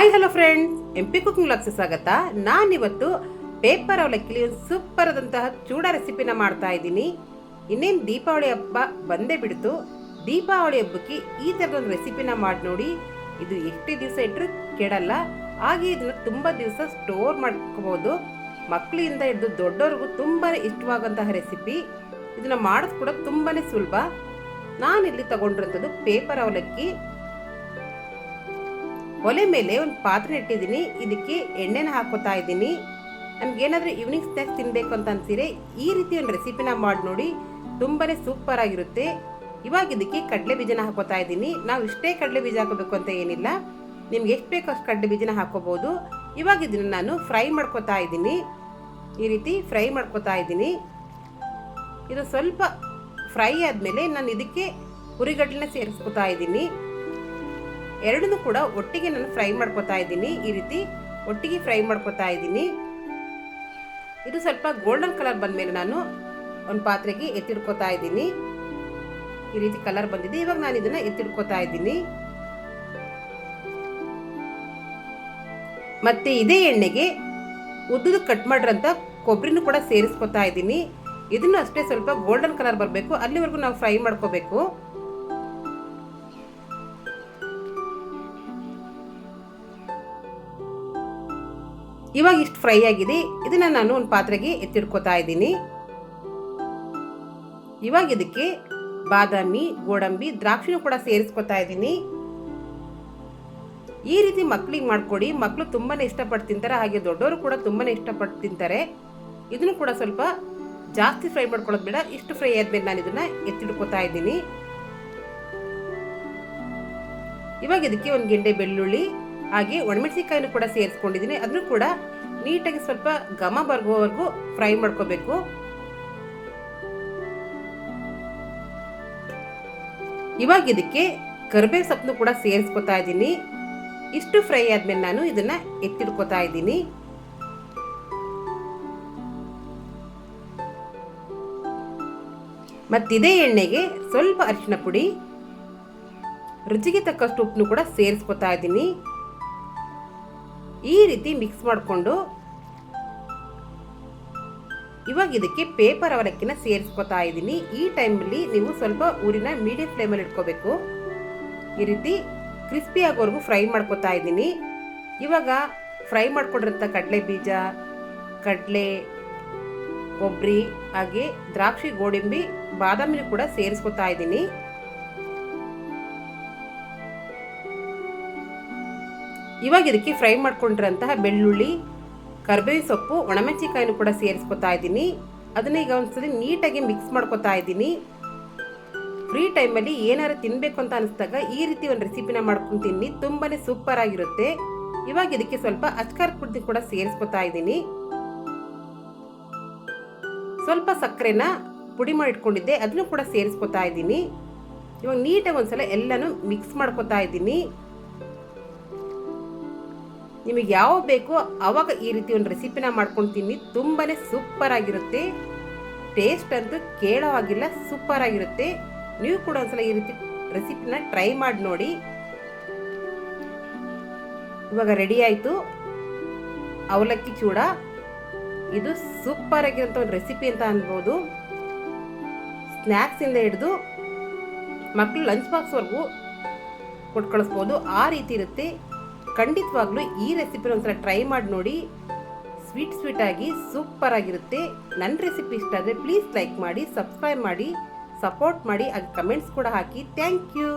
Hi hello friends M P cooking locks ಸ್ವಾಗತ. ನಾನಿವತ್ತು paper ಅವಲಕ್ಕಿಲಿ ಒಂದು ಸೂಪರ್ ಆದಂತಹ ಚೂಡ ರೆಸಿಪಿನ ಮಾಡ್ತಾ ಇದ್ದೀನಿ. ಇನ್ನೇನು ದೀಪಾವಳಿ ಹಬ್ಬ ಬಂದೇ ಬಿಡ್ತು. ದೀಪಾವಳಿ ಹಬ್ಬಕ್ಕೆ ಈ ಥರದ ಒಂದು ರೆಸಿಪಿನ ಮಾಡಿ ನೋಡಿ. ಇದು ಎಷ್ಟೇ ದಿವಸ ಇಟ್ಟರು ಕೆಡಲ್ಲ. ಹಾಗೆ ಇದನ್ನು ತುಂಬ ದಿವಸ ಸ್ಟೋರ್ ಮಾಡ್ಕೋಬೋದು. ಮಕ್ಕಳಿಂದ ಹಿಡಿದು ದೊಡ್ಡವ್ರಿಗೂ ತುಂಬಾ ಇಷ್ಟವಾಗಂತಹ ರೆಸಿಪಿ ಇದನ್ನು ಮಾಡೋದು ಕೂಡ ತುಂಬಾ ಸುಲಭ. ನಾನಿಲ್ಲಿ ತಗೊಂಡಿರೋಂಥದ್ದು ಪೇಪರ್ ಅವಲಕ್ಕಿ. ಒಲೆ ಮೇಲೆ ಒಂದು ಪಾತ್ರೆ ಇಟ್ಟಿದ್ದೀನಿ. ಇದಕ್ಕೆ ಎಣ್ಣೆನ ಹಾಕೋತಾ ಇದ್ದೀನಿ. ನಮಗೇನಾದರೂ ಈವ್ನಿಂಗ್ ಸ್ನ್ಯಾಕ್ಸ್ ತಿನ್ನಬೇಕು ಅಂತ ಅಂತೀರಿ ಈ ರೀತಿ ಒಂದು ರೆಸಿಪಿನ ಮಾಡಿ ನೋಡಿ ತುಂಬಾ ಸೂಪರ್ ಆಗಿರುತ್ತೆ. ಇವಾಗ ಇದಕ್ಕೆ ಕಡಲೆ ಬೀಜನ ಹಾಕೋತಾ ಇದ್ದೀನಿ. ನಾವು ಇಷ್ಟೇ ಕಡಲೆ ಬೀಜ ಹಾಕೋಬೇಕು ಅಂತ ಏನಿಲ್ಲ. ನಿಮ್ಗೆ ಎಷ್ಟು ಬೇಕೋ ಅಷ್ಟು ಕಡಲೆ ಬೀಜನ ಹಾಕೋಬಹುದು ಇವಾಗ ಇದನ್ನ ನಾನು ಫ್ರೈ ಮಾಡ್ಕೋತಾ ಇದ್ದೀನಿ. ಈ ರೀತಿ ಫ್ರೈ ಮಾಡ್ಕೋತಾ ಇದ್ದೀನಿ. ಇದು ಸ್ವಲ್ಪ ಫ್ರೈ ಆದಮೇಲೆ ನಾನು ಇದಕ್ಕೆ ಹುರಿಗಡ್ಲೆನ ಸೇರಿಸ್ಕೊತಾ ಇದ್ದೀನಿ. ಎರಡನ್ನೂ ಕೂಡ ಒಟ್ಟಿಗೆ ನಾನು ಫ್ರೈ ಮಾಡ್ಕೊತಾ ಇದ್ದೀನಿ. ಈ ರೀತಿ ಒಟ್ಟಿಗೆ ಫ್ರೈ ಮಾಡ್ಕೊತಾ ಇದ್ದೀನಿ. ಇದು ಸ್ವಲ್ಪ ಗೋಲ್ಡನ್ ಕಲರ್ ಬಂದಮೇಲೆ ನಾನು ಒಂದು ಪಾತ್ರೆಗೆ ಎತ್ತಿಡ್ಕೋತಾ ಇದ್ದೀನಿ. ಈ ರೀತಿ ಕಲರ್ ಬಂದಿದೆ. ಇವಾಗ ನಾನು ಇದನ್ನ ಎತ್ತಿಡ್ಕೋತಾ ಇದ್ದೀನಿ. ಮತ್ತೆ ಇದೇ ಎಣ್ಣೆಗೆ ಉದ್ದುದು ಕಟ್ ಮಾಡಿರಂತ ಕೊಬ್ಬರಿನೂ ಕೂಡ ಸೇರಿಸ್ಕೊತಾ ಇದ್ದೀನಿ. ಇದನ್ನು ಅಷ್ಟೇ ಸ್ವಲ್ಪ ಗೋಲ್ಡನ್ ಕಲರ್ ಬರಬೇಕು. ಅಲ್ಲಿವರೆಗೂ ನಾವು ಫ್ರೈ ಮಾಡ್ಕೋಬೇಕು. ಇವಾಗ ಇಷ್ಟು ಫ್ರೈ ಆಗಿದೆ. ಇದನ್ನ ನಾನು ಒಂದು ಪಾತ್ರೆಗೆ ಎತ್ತಿಡ್ಕೊತಾ ಇದ್ದೀನಿ. ಇವಾಗ ಇದಕ್ಕೆ ಬಾದಾಮಿ, ಗೋಡಂಬಿ, ದ್ರಾಕ್ಷಿನೂ ಕೂಡ ಸೇರಿಸ್ಕೊತಾ ಇದ್ದೀನಿ. ಈ ರೀತಿ ಮಕ್ಕಳಿಗೆ ಮಾಡ್ಕೊಡಿ. ಮಕ್ಕಳು ತುಂಬಾನೇ ಇಷ್ಟಪಟ್ಟು ತಿಂತಾರೆ. ಹಾಗೆ ದೊಡ್ಡವರು ಕೂಡ ತುಂಬಾನೇ ಇಷ್ಟಪಟ್ಟು ತಿಂತಾರೆ. ಇದನ್ನು ಕೂಡ ಸ್ವಲ್ಪ ಜಾಸ್ತಿ ಫ್ರೈ ಮಾಡ್ಕೊಳ್ಳೋದು ಬೇಡ. ಇಷ್ಟು ಫ್ರೈ ಆದ್ಮೇಲೆ ನಾನು ಇದನ್ನ ಎತ್ತಿಡ್ಕೊತಾ ಇದ್ದೀನಿ. ಇವಾಗ ಇದಕ್ಕೆ ಒಂದು ಗೆಂಡೆ ಬೆಳ್ಳುಳ್ಳಿ ಹಾಗೆ ಒಣಮೆಣಸಿಕಾಯಿನೂ ಕೂಡ ಸೇರಿಸ್ಕೊಂಡಿದ್ದೀನಿ. ಅದನ್ನು ಕೂಡ ನೀಟಾಗಿ ಸ್ವಲ್ಪ ಘಮ ಬರ್ಗೋವರೆಗೂ ಫ್ರೈ ಮಾಡ್ಕೋಬೇಕು. ಇವಾಗ ಇದಕ್ಕೆ ಕರಿಬೇವು ಸೊಪ್ಪನ್ನು ಕೂಡ ಸೇರಿಸ್ಕೊತಾ ಇದ್ದೀನಿ. ಇಷ್ಟು ಫ್ರೈ ಆದ್ಮೇಲೆ ನಾನು ಇದನ್ನ ಎತ್ತಿಡ್ಕೋತಾ ಇದ್ದೀನಿ. ಮತ್ತಿದೇ ಎಣ್ಣೆಗೆ ಸ್ವಲ್ಪ ಅರಿಶಿನ ಪುಡಿ, ರುಚಿಗೆ ತಕ್ಕಷ್ಟು ಉಪ್ಪನ್ನು ಕೂಡ ಸೇರಿಸ್ಕೊತಾ ಇದ್ದೀನಿ. ಈ ರೀತಿ ಮಿಕ್ಸ್ ಮಾಡಿಕೊಂಡು ಇವಾಗ ಇದಕ್ಕೆ ಪೇಪರ್ ಅವಲಕ್ಕಿನ ಸೇರಿಸ್ಕೊತಾ ಇದ್ದೀನಿ. ಈ ಟೈಮಲ್ಲಿ ನೀವು ಸ್ವಲ್ಪ ಊರಿನ ಮೀಡಿಯಂ ಫ್ಲೇಮಲ್ಲಿ ಇಟ್ಕೋಬೇಕು. ಈ ರೀತಿ ಕ್ರಿಸ್ಪಿ ಆಗೋವರೆಗೂ ಫ್ರೈ ಮಾಡ್ಕೊತಾ ಇದ್ದೀನಿ. ಇವಾಗ ಫ್ರೈ ಮಾಡಿಕೊಂಡಿರೋಂಥ ಕಡಲೆ ಬೀಜ, ಕಡಲೆ ಕೊಬ್ಬರಿ ಹಾಗೆ ದ್ರಾಕ್ಷಿ, ಗೋಡಂಬಿ, ಬಾದಾಮಿನೂ ಕೂಡ ಸೇರಿಸ್ಕೊತಾ ಇದ್ದೀನಿ. ಇವಾಗ ಇದಕ್ಕೆ ಫ್ರೈ ಮಾಡ್ಕೊಂಡಿರೋಂತಹ ಬೆಳ್ಳುಳ್ಳಿ, ಕರ್ಬೇವಿನ ಸೊಪ್ಪು ಒಣಮೆಣಸಿಕಾಯಿನೂ ಕೂಡ ಸೇರಿಸ್ಕೊತಾ ಇದ್ದೀನಿ. ಅದನ್ನ ಈಗ ಒಂದ್ಸರಿ ನೀಟಾಗಿ ಮಿಕ್ಸ್ ಮಾಡ್ಕೊತಾ ಇದ್ದೀನಿ. ಫ್ರೀ ಟೈಮಲ್ಲಿ ಏನಾರು ತಿನ್ನಬೇಕು ಅಂತ ಅನಿಸ್ದಾಗ ಈ ರೀತಿ ಒಂದು ರೆಸಿಪಿನ ಮಾಡ್ಕೊಂಡು ತಿನ್ನಿ. ತುಂಬಾ ಸೂಪರ್ ಆಗಿರುತ್ತೆ. ಇವಾಗ ಇದಕ್ಕೆ ಸ್ವಲ್ಪ ಅಚ್ಕಾರ್ ಪುಡಿ ಕೂಡ ಸೇರಿಸ್ಕೊತಾ ಇದ್ದೀನಿ. ಸ್ವಲ್ಪ ಸಕ್ಕರೆನ ಪುಡಿ ಮಾಡಿ ಇಟ್ಕೊಂಡಿದ್ದೆ. ಅದನ್ನು ಕೂಡ ಸೇರಿಸ್ಕೊತಾ ಇದ್ದೀನಿ. ಇವಾಗ ನೀಟಾಗಿ ಒಂದ್ಸಲ ಎಲ್ಲನೂ ಮಿಕ್ಸ್ ಮಾಡ್ಕೊತಾ ಇದ್ದೀನಿ. ನಿಮಗೆ ಯಾವ ಬೇಕೋ ಅವಾಗ ಈ ರೀತಿ ಒಂದು ರೆಸಿಪಿನ ಮಾಡ್ಕೊಂಡು ತಿನ್ನಿ ತುಂಬಾ ಸೂಪರ್ ಆಗಿರುತ್ತೆ. ಟೇಸ್ಟ್ ಅಂತೂ ಕೇಳೋ ಆಗಿಲ್ಲ ಸೂಪರ್ ಆಗಿರುತ್ತೆ. ನೀವು ಕೂಡ ಒಂದ್ಸಲ ಈ ರೀತಿ ರೆಸಿಪಿನ ಟ್ರೈ ಮಾಡಿ ನೋಡಿ. ಇವಾಗ ರೆಡಿ ಆಯಿತು. ಅವಲಕ್ಕಿ ಚೂಡ. ಇದು ಸೂಪರ್ ಆಗಿರೋಂಥ ಒಂದು ರೆಸಿಪಿ ಅಂತ ಅನ್ಬೋದು. ಸ್ನ್ಯಾಕ್ಸಿಂದ ಹಿಡಿದು ಮಕ್ಕಳು ಲಂಚ್ ಬಾಕ್ಸ್ವರೆಗೂ ಕೊಟ್ಟು ಕಳಿಸ್ಬೋದು ಆ ರೀತಿ ಇರುತ್ತೆ. ಖಂಡಿತವಾಗ್ಲೂ ಈ ರೆಸಿಪಿನ ಒಂದ್ಸಲ ಟ್ರೈ ಮಾಡಿ ನೋಡಿ. ಸ್ವೀಟ್ ಸ್ವೀಟಾಗಿ ಸೂಪರ್ ಆಗಿರುತ್ತೆ. ನನ್ನ ರೆಸಿಪಿ ಇಷ್ಟ ಆದರೆ ಪ್ಲೀಸ್ ಲೈಕ್ ಮಾಡಿ ಸಬ್ಸ್ಕ್ರೈಬ್ ಮಾಡಿ ಸಪೋರ್ಟ್ ಮಾಡಿ ಅದು ಕಮೆಂಟ್ಸ್ ಕೂಡ ಹಾಕಿ. Thank you